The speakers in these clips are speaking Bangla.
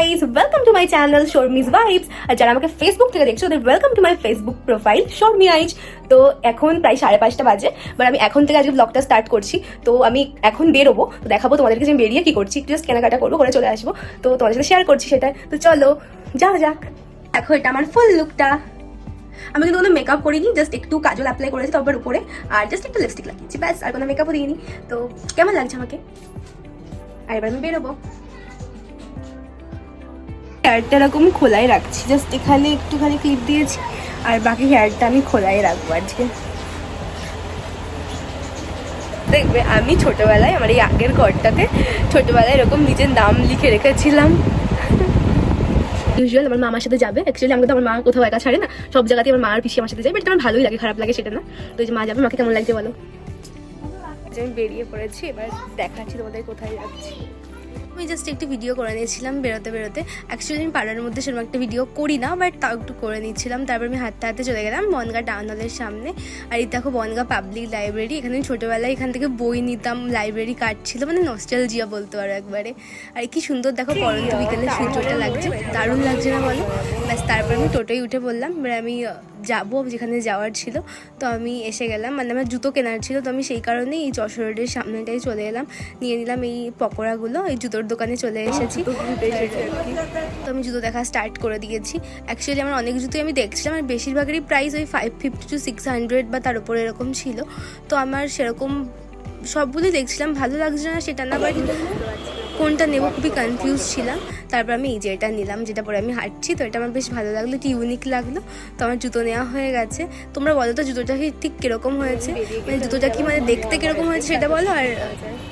Guys welcome to my channel Sharmi's vibes আর যারা আমাকে ফেসবুক থেকে দেখছ ওদের welcome to my Facebook profile Sharmi Aich তো এখন প্রায় সাড়ে পাঁচটা বাজে বাট আমি এখন থেকে আজকে ব্লগটা স্টার্ট করছি। তো আমি এখন বেরোবো, তো দেখাবো তোমাদেরকে যে বেরিয়ে কি করছি জাস্ট কেনাকাটা করব, করে চলে আসব। তো তোমাদের সাথে শেয়ার করছি সেটা। তো চলো যাও যাক। দেখো, এটা আমার ফুল লুকটা আমি কিন্তু কোনো মেকআপ করিনি জাস্ট একটু কাজল অ্যাপ্লাই করেছি তারপর উপরে, আর জাস্ট একটু লিপস্টিক লাগিয়েছি, ব্যাস, আর কোনো মেকআপও দিইনি। তো কেমন লাগছে আমাকে? আর এবার আমি বেরোবো। হেয়ারটা এরকম খোলাই রাখছি। জাস্ট এখানে একটুখানি ক্লিপ দিয়েছি, আর বাকি হেয়ারটা আমি খোলাই রাখব আজকে। দেখবে, আমি ছোটবেলায় আমার এই আগের ঘরটাতে ছোটবেলায় এরকম নিজের নাম লিখে রেখেছিলাম। ইউজুয়াল আমার মামার সাথে যাবে। অ্যাকচুয়ালি আমাকে তো আমার মা কোথাও একা ছাড়ে না। সব জায়গাতে আমার মা আর পিসি আমার সাথে যায় বাট আমার ভালোই লাগে, খারাপ লাগে সেটা না। তো যে মা যাবে, মাকে কেমন লাগছে বলো? আমি বেরিয়ে পড়েছি, এবার দেখাচ্ছি তোমাদের কোথায় যাচ্ছি। আমি জাস্ট একটি ভিডিও করে নিয়েছিলাম বেরোতে বেরোতে। অ্যাকচুয়ালি আমি পাড়ার মধ্যে সেরকম একটা ভিডিও করি না বাট তাও একটু করে নিচ্ছিলাম। তারপর আমি হাঁটতে হাতে চলে গেলাম বনগা টাউন হলের সামনে। আর এই দেখো বনগা পাবলিক লাইব্রেরি এখানে আমি ছোটোবেলায় এখান থেকে বই নিতাম লাইব্রেরি কার্ড ছিল মানে নস্টালজিয়া বলতে পারো একবারে। আর কি সুন্দর দেখো, পরন্ত বিকেলে সূর্যটা লাগছে, দারুণ লাগছে না বলো? ব্যাস, তারপর আমি টোটোয় উঠে বললাম এবার আমি যাব যেখানে যাওয়ার ছিল। তো আমি এসে গেলাম। মানে আমার জুতো কেনার ছিল তো আমি সেই কারণেই এই যশোর রোডের সামনেটাই চলে এলাম। নিয়ে নিলাম এই পকোড়াগুলো এই জুতোর দোকানে চলে এসেছি। তো আমি জুতো দেখা স্টার্ট করে দিয়েছি। অ্যাকচুয়ালি আমার অনেক জুতোই আমি দেখছিলাম আর বেশিরভাগেরই প্রাইস ওই five fifty to six hundred বা তার উপরে এরকম ছিল। তো আমার সেরকম সবগুলোই দেখছিলাম। ভালো লাগছে না সেটা না বাট কোনটা নেব খুবই কনফিউজ ছিলাম। তারপর আমি এই যে এটা নিলাম, যেটা পরে আমি হাঁটছি, তো এটা আমার বেশ ভালো লাগল, একটু ইউনিক লাগল। তো আমার জুতো নেওয়া হয়ে গেছে। তোমরা বলো তো জুতোটা কি ঠিক কীরকম হয়েছে? মানে জুতোটা কি মানে দেখতে কীরকম হয়েছে সেটা বলো? আর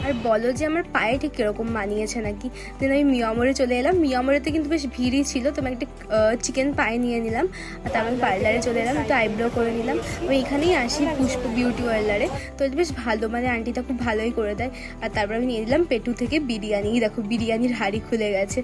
আর বলো যে আমার পায়ে ঠিক কীরকম মানিয়েছে নাকি? দেন আমি মিয়ামরে চলে এলাম। মিয়ামরেতে কিন্তু বেশ ভিড়ই ছিল, তো আমি একটা চিকেন পায়ে নিয়ে নিলাম। আর তারপর পার্লারে চলে এলাম তো আইব্রো করে নিলাম। আমি এখানেই আসি পুষ্প বিউটি পার্লারে তো বেশ ভালো মানে আন্টিটা খুব ভালোই করে দেয়। আর তারপর আমি নিয়ে নিলাম পেটু থেকে বিরিয়ানি। এই দেখো বিরিয়ানির হাড়ি খুলে গেছে।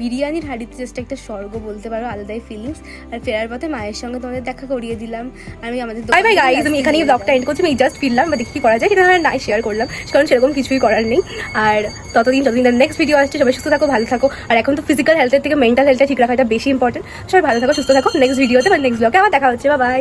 বিরিয়ানির হাড়িতে জাস্ট একটা স্বর্গ বলতে পারো আলাদাই ফিলিংস আর ফেরার পথে মায়ের সঙ্গে তোমাদের দেখা করিয়ে দিলাম। আমি আমাদের বাই বাই গাইজ আমি এখানেই ব্লগটা এন্ড করছি আমি জাস্ট ফিরলাম বা দেখি করা যায়। সেটা আমার নাই শেয়ার করলাম কারণ সেরকম কিছুই করার নেই। আর ততদিন যতদিন নেক্সট ভিডিও আসছে সবাই সুস্থ থাকো ভালো থাকো। আর এখন তো ফিজিক্যাল হেলথের থেকে মেন্টাল হেলথটা ঠিক রাখাটা বেশি ইম্পর্টেন্ট সবাই ভালো থাকো সুস্থ থাকো। নেক্সট ভিডিওতে বা নেক্সট ব্লগে আবার দেখা হচ্ছে। বা বাই